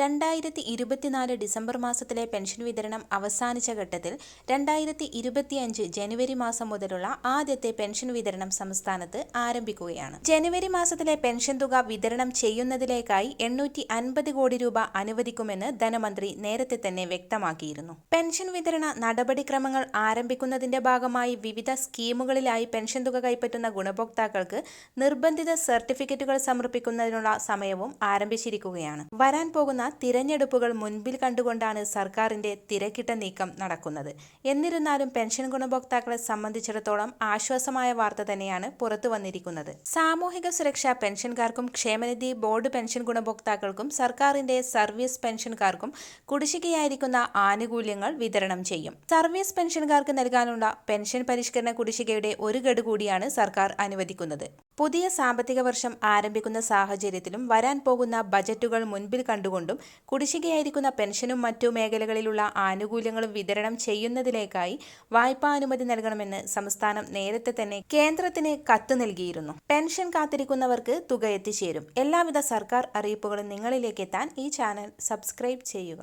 രണ്ടായിരത്തി ഇരുപത്തിനാല് ഡിസംബർ മാസത്തിലെ പെൻഷൻ വിതരണം അവസാനിച്ച ഘട്ടത്തിൽ രണ്ടായിരത്തി ഇരുപത്തിയഞ്ച് ജനുവരി മാസം മുതലുള്ള ആദ്യത്തെ പെൻഷൻ വിതരണം സംസ്ഥാനത്ത് ആരംഭിക്കുകയാണ്. ജനുവരി മാസത്തിലെ പെൻഷൻ തുക വിതരണം ചെയ്യുന്നതിലേക്കായി എണ്ണൂറ്റി അൻപത് കോടി രൂപ അനുവദിക്കുമെന്ന് ധനമന്ത്രി നേരത്തെ തന്നെ വ്യക്തമാക്കിയിരുന്നു. പെൻഷൻ വിതരണ നടപടിക്രമങ്ങൾ ആരംഭിക്കുന്നതിന്റെ ഭാഗമായി വിവിധ സ്കീമുകളിലായി പെൻഷൻ തുക കൈപ്പറ്റുന്ന ഗുണഭോക്താക്കൾക്ക് നിർബന്ധിത സർട്ടിഫിക്കറ്റുകൾ സമർപ്പിക്കുന്നതിനുള്ള സമയവും ആരംഭിച്ചിരിക്കുകയാണ്. വരാൻ പോകുന്ന തിരഞ്ഞെടുപ്പുകൾ മുൻപിൽ കണ്ടുകൊണ്ടാണ് സർക്കാരിന്റെ തിരക്കിട്ട നീക്കം നടക്കുന്നത്. എന്നിരുന്നാലും പെൻഷൻ ഗുണഭോക്താക്കളെ സംബന്ധിച്ചിടത്തോളം ആശ്വാസമായ വാർത്ത തന്നെയാണ് പുറത്തു വന്നിരിക്കുന്നത്. സാമൂഹിക സുരക്ഷാ പെൻഷൻകാർക്കും ക്ഷേമനിധി ബോർഡ് പെൻഷൻ ഗുണഭോക്താക്കൾക്കും സർക്കാരിന്റെ സർവീസ് പെൻഷൻകാർക്കും കുടിശ്ശികയായിരിക്കുന്ന ആനുകൂല്യങ്ങൾ വിതരണം ചെയ്യും. സർവീസ് പെൻഷൻകാർക്ക് നൽകാനുള്ള പെൻഷൻ പരിഷ്കരണ കുടിശ്ശികയുടെ ഒരു ഗഡു കൂടിയാണ് സർക്കാർ അനുവദിക്കുന്നത്. പുതിയ സാമ്പത്തിക വർഷം ആരംഭിക്കുന്ന സാഹചര്യത്തിലും വരാൻ പോകുന്ന ബജറ്റുകൾ മുൻപിൽ കണ്ടുകൊണ്ടും കുടിശ്ശികയായിരിക്കുന്ന പെൻഷനും മറ്റു മേഖലകളിലുള്ള ആനുകൂല്യങ്ങളും വിതരണം ചെയ്യുന്നതിലേക്കായി വായ്പാ അനുമതി നൽകണമെന്ന് സംസ്ഥാനം നേരത്തെ തന്നെ കേന്ദ്രത്തിന് കത്ത് നൽകിയിരുന്നു. പെൻഷൻ കാത്തിരിക്കുന്നവർക്ക് തുക എത്തിച്ചേരും. എല്ലാവിധ സർക്കാർ അറിയിപ്പുകളും നിങ്ങളിലേക്ക് എത്താൻ ഈ ചാനൽ സബ്സ്ക്രൈബ് ചെയ്യുക.